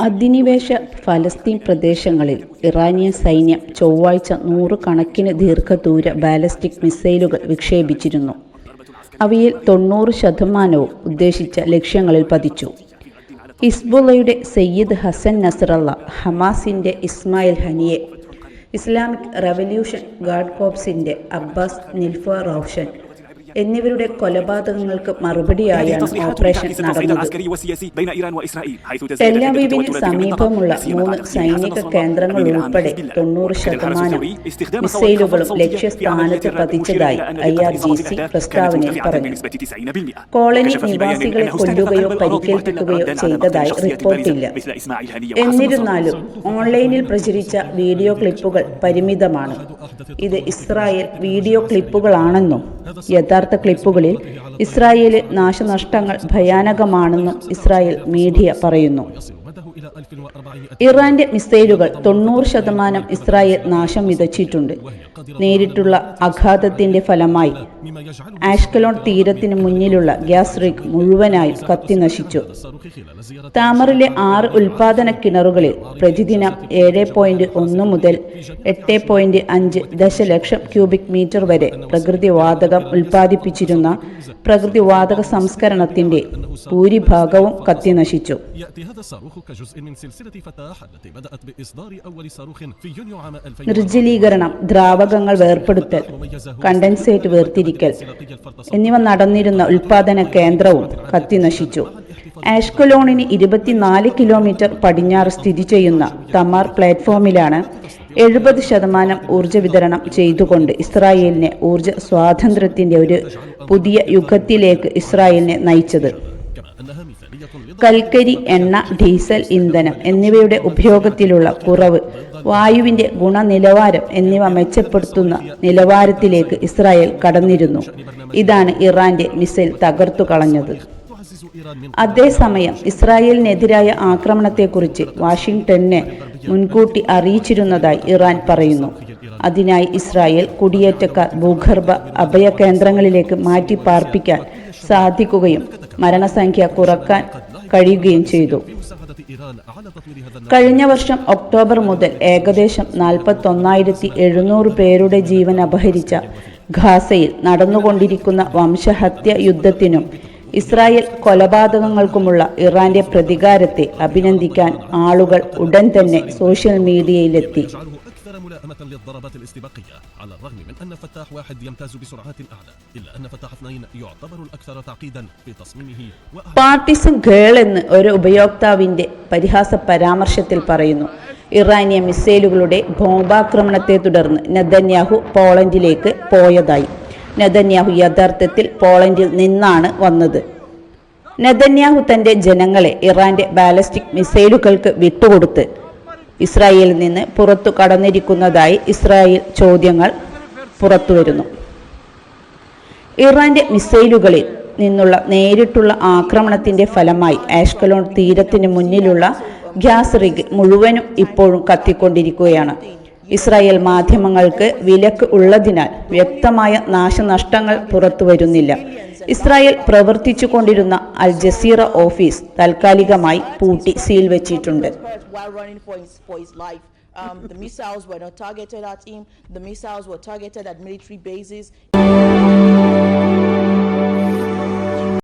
അധിനിവേശ ഫലസ്തീൻ പ്രദേശങ്ങളിൽ ഇറാനിയൻ സൈന്യം ചൊവ്വാഴ്ച നൂറുകണക്കിന് ദീർഘദൂര ബാലിസ്റ്റിക് മിസൈലുകൾ വിക്ഷേപിച്ചിരുന്നു. അവയിൽ തൊണ്ണൂറ് ശതമാനവും ഉദ്ദേശിച്ച ലക്ഷ്യങ്ങളിൽ പതിച്ചു. ഹിസ്ബുള്ളയുടെ സയ്യിദ് ഹസൻ നസറല്ല ഹമാസിന്റെ Ismail Haniyeh Islamic revolution guard കോപ്സിന്റെ Abbas Nilforoushan എന്നിവരുടെ കൊലപാതകങ്ങൾക്ക് മറുപടിയായാണ് ഓപ്പറേഷൻ നടന്നത് ടെല്ലവീവിന് സമീപമുള്ള മൂന്ന് സൈനിക കേന്ദ്രങ്ങൾ ഉൾപ്പെടെ തൊണ്ണൂറ് ശതമാനം മിസൈലുകളും ലക്ഷ്യസ്ഥാനത്ത് പതിച്ചതായി ഐ ആർ ജി സി പ്രസ്താവനയിൽ പറഞ്ഞു കോളനി നിവാസികളെ കൊല്ലുകയോ പരിക്കേൽപ്പിക്കുകയോ ചെയ്തതായി റിപ്പോർട്ടില്ല എന്നിരുന്നാലും ഓൺലൈനിൽ പ്രചരിച്ച വീഡിയോ ക്ലിപ്പുകൾ പരിമിതമാണ് ഇത് ഇസ്രായേൽ വീഡിയോ ക്ലിപ്പുകളാണെന്നും യഥാർത്ഥ ക്ലിപ്പുകളിൽ ഇസ്രായേലിൽ നാശനഷ്ടങ്ങൾ ഭയാനകമാണെന്നും ഇസ്രായേൽ മീഡിയ പറയുന്നു. ഇറാന്റെ മിസൈലുകൾ തൊണ്ണൂറ് ശതമാനം ഇസ്രായേൽ നാശം വിതച്ചിട്ടുണ്ട്. നേരിട്ടുള്ള ആഘാതത്തിന്റെ ഫലമായി ആഷ്കലോൺ തീരത്തിന് മുന്നിലുള്ള ഗ്യാസ് റിഗ് മുഴുവനായും കത്തി നശിച്ചു. താമറിലെ ആറ് ഉൽപാദന കിണറുകളിൽ പ്രതിദിനം ഏഴ് പോയിന്റ് ഒന്ന് മുതൽ എട്ട് പോയിന്റ് അഞ്ച് ദശലക്ഷം ക്യൂബിക് മീറ്റർ വരെ പ്രകൃതിവാതകം ഉൽപ്പാദിപ്പിച്ചിരുന്ന പ്രകൃതിവാതക സംസ്കരണത്തിന്റെ ഭൂരിഭാഗവും കത്തി നശിച്ചു. هذا الصاروخ كجزء من سلسلة فتاح التي بدأت بإصدار أول صاروخ في يونيو عام 2000 നിർജ്ജലീകരണം ദ്രാവകങ്ങൾ വേർപെടുത്തൽ കണ്ടൻസേറ്റ് വേർതിരിക്കൽ എന്നിവ നടന്നിരുന്ന ഉൽപാദന കേന്ദ്രവും കത്തിനശിച്ചു ആഷ്കലോണിന് ഇരുപത്തിനാല് കിലോമീറ്റർ പടിഞ്ഞാറ് സ്ഥിതി ചെയ്യുന്ന തമാർ പ്ലാറ്റ്ഫോമിലാണ് എഴുപത് ശതമാനം ഊർജ വിതരണം ചെയ്തുകൊണ്ട് ഇസ്രായേലിനെ ഊർജ സ്വാതന്ത്ര്യത്തിന്റെ ഒരു പുതിയ യുഗത്തിലേക്ക് ഇസ്രായേലിനെ നയിച്ചത് കൽക്കരി എണ്ണ ഡീസൽ ഇന്ധനം എന്നിവയുടെ ഉപയോഗത്തിലുള്ള കുറവ് വായുവിന്റെ ഗുണനിലവാരം എന്നിവ മെച്ചപ്പെടുത്തുന്ന നിലവാരത്തിലേക്ക് ഇസ്രായേൽ കടന്നിരുന്നു. ഇതാണ് ഇറാന്റെ മിസൈൽ തകർത്തു കളഞ്ഞത് അതേസമയം ഇസ്രായേലിനെതിരായ ആക്രമണത്തെക്കുറിച്ച് വാഷിംഗ്ടണിനെ മുൻകൂട്ടി അറിയിച്ചിരുന്നതായി ഇറാൻ പറയുന്നു. അതിനായി ഇസ്രായേൽ കുടിയേറ്റക്കാർ ഭൂഗർഭ അഭയ കേന്ദ്രങ്ങളിലേക്ക് മാറ്റി പാർപ്പിക്കാൻ സാധിക്കുകയും മരണസംഖ്യ കുറയ്ക്കാൻ കഴിയുകയും ചെയ്തു. കഴിഞ്ഞ വർഷം ഒക്ടോബർ മുതൽ ഏകദേശം നാൽപ്പത്തൊന്നായിരത്തി എഴുന്നൂറ് പേരുടെ ജീവൻ അപഹരിച്ച ഖാസയിൽ നടന്നുകൊണ്ടിരിക്കുന്ന വംശഹത്യ യുദ്ധത്തിനും ഇസ്രായേൽ കൊലപാതകങ്ങൾക്കുമുള്ള ഇറാന്റെ പ്രതികാരത്തെ അഭിനന്ദിക്കാൻ ആളുകൾ ഉടൻ തന്നെ സോഷ്യൽ മീഡിയയിലെത്തി يجعله أكثر ملائمة للضربات الاستباقية على الرغم من أن فتاح واحد يمتاز بسرعات أعلى إلا أن فتاح اثنين يعتبر الأكثر تعقيدا في تصميمه وأعلى പാർട്ടിസൺ ഗേൾ എന്ന് ഒരു ഉപയോക്താവിന്റെ പരിഹാസ പരാമർശത്തിൽ പറയുന്നു ഇറാനിയ മിസൈലുകളുടെ ബോംബാക്രമണത്തെ തുടർന്ന് നെതന്യാഹു പോളണ്ടിലേക്ക് പോയതായി നെതന്യാഹു യഥാർത്ഥത്തിൽ പോളണ്ടിൽ നിന്നാണ് വന്നത്. നെതന്യാഹു തന്റെ ജനങ്ങളെ ഇറാന്റെ ബാലസ്റ്റിക് മിസൈലുകൾക്ക് വിട്ടുകൊടുത്ത് ഇസ്രായേലിൽ നിന്ന് പുറത്തു കടന്നിരിക്കുന്നതായി ഇസ്രായേൽ ചോദ്യങ്ങൾ പുറത്തുവരുന്നു. ഇറാന്റെ മിസൈലുകളിൽ നിന്നുള്ള നേരിട്ടുള്ള ആക്രമണത്തിന്റെ ഫലമായി ആഷ്കലോൺ തീരത്തിന് മുന്നിലുള്ള ഗ്യാസ് റിഗ് മുഴുവനും ഇപ്പോഴും കത്തിക്കൊണ്ടിരിക്കുകയാണ്. ഇസ്രായേൽ മാധ്യമങ്ങൾക്ക് വിലക്ക് ഉള്ളതിനാൽ വ്യക്തമായ നാശനഷ്ടങ്ങൾ പുറത്തു വരുന്നില്ല ഇസ്രായേൽ പ്രവർത്തിച്ചു കൊണ്ടിരുന്ന അൽ ജസീറ ഓഫീസ് താൽക്കാലികമായി പൂട്ടി സീൽ വെച്ചിട്ടുണ്ട്.